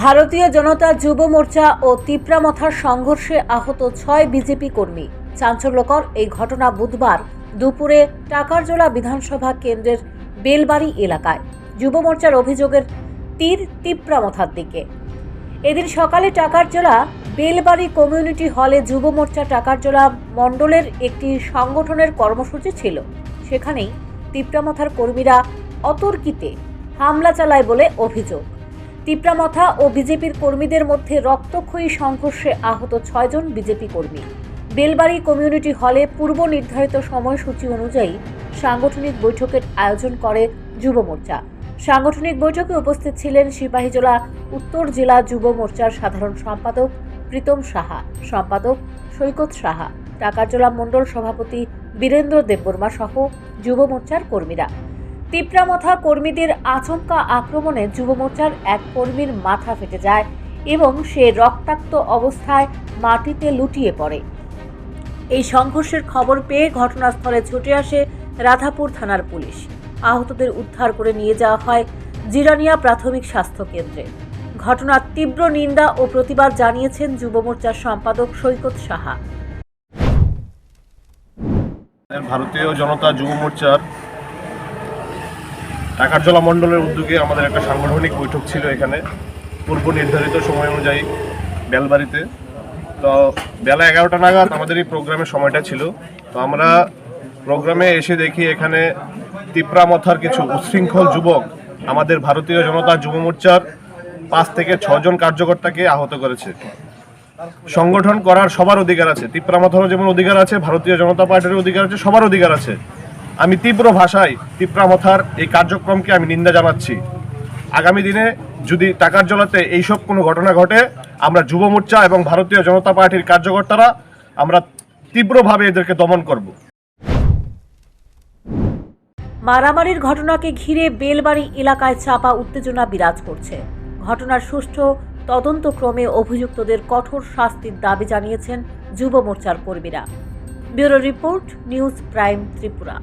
ভারতীয় জনতা যুব মোর্চা ও তিপ্রামথার সংঘর্ষে আহত ছয় বিজেপি কর্মী। চাঞ্চল্যকর এই ঘটনা বুধবার দুপুরে টাকারজোলা বিধানসভা কেন্দ্রের বেলবাড়ি এলাকায়। যুব মোর্চার অভিযোগের তীর তিপ্রামথার দিকে। এদিন সকালে টাকারজোলা বেলবাড়ি কমিউনিটি হলে যুব মোর্চা টাকারজোলা মণ্ডলের একটি সংগঠনের কর্মসূচি ছিল। সেখানেই তিপ্রামথার কর্মীরা অতর্কিতে হামলা চালায় বলে অভিযোগ। তিপ্রামথা ও বিজেপির কর্মীদের মধ্যে রক্তক্ষয়ী সংঘর্ষে আহত ছয়জন বিজেপি কর্মী। বেলবাড়ি কমিউনিটি হলে পূর্ব নির্ধারিত সময়সূচি অনুযায়ী সাংগঠনিক বৈঠকের আয়োজন করে যুব মোর্চা। সাংগঠনিক বৈঠকে উপস্থিত ছিলেন সিপাহীজলা উত্তর জেলা যুব মোর্চার সাধারণ সম্পাদক প্রীতম সাহা, সম্পাদক সৈকত সাহা টাকারজোলা মণ্ডল সভাপতি বীরেন্দ্র দেববর্মা সহ যুব মোর্চার কর্মীরা। তিপ্রামথা কর্মীদের আচমকা আক্রমণে যুব মোর্চার এক কর্মীর মাথা ফেটে যায় এবং সে রক্তাক্ত অবস্থায় মাটিতে লুটিয়ে পড়ে। এই সংঘর্ষের খবর পেয়ে ঘটনাস্থলে ছুটে আসে রাধাপুর থানার পুলিশ। আহতদের উদ্ধার করে নিয়ে যাওয়া হয় জিরানিয়া প্রাথমিক স্বাস্থ্য কেন্দ্রে। ঘটনার তীব্র নিন্দা ও প্রতিবাদ জানিয়েছেন যুব মোর্চার সম্পাদক সৈকত সাহা। ভারতীয় জনতা যুব মোর্চার টাকারজলা মণ্ডলের উদ্যোগে আমাদের একটা সাংগঠনিক বৈঠক ছিল এখানে। পূর্ব নির্ধারিত সময় অনুযায়ী বেলবাড়িতে। তো বেলা এগারোটা নাগাদ আমাদের এই প্রোগ্রামের সময়টা ছিল। তো আমরা প্রোগ্রামে এসে দেখি এখানে তিপ্রামথার কিছু উচ্ছৃঙ্খল যুবক আমাদের ভারতীয় জনতা যুব মোর্চার পাঁচ থেকে ছজন কার্যকর্তাকে আহত করেছে। সংগঠন করার সবার অধিকার আছে। তিপ্রামাথারও যেমন অধিকার আছে, ভারতীয় জনতা পার্টির অধিকার আছে, সবার অধিকার আছে। আমি তীব্র ভাষায় তিপ্রামথার এই কার্যক্রমকে আমি নিন্দা জানাচ্ছি। আগামী দিনে যদি টাকার জলাতে এইসব কোনো ঘটনা ঘটে, আমরা যুব মোর্চা এবং ভারতীয় জনতা পার্টির কার্যকর্তারা আমরা তীব্রভাবে এদেরকে দমন করব। মারামারির ঘটনাকে ঘিরে বেলবাড়ি এলাকায় চাপা উত্তেজনা বিরাজ করছে। ঘটনার সুষ্ঠু তদন্তক্রমে অভিযুক্তদের কঠোর শাস্তির দাবি জানিয়েছেন যুব মোর্চার কর্মীরা। Bureau report, news prime Tripura.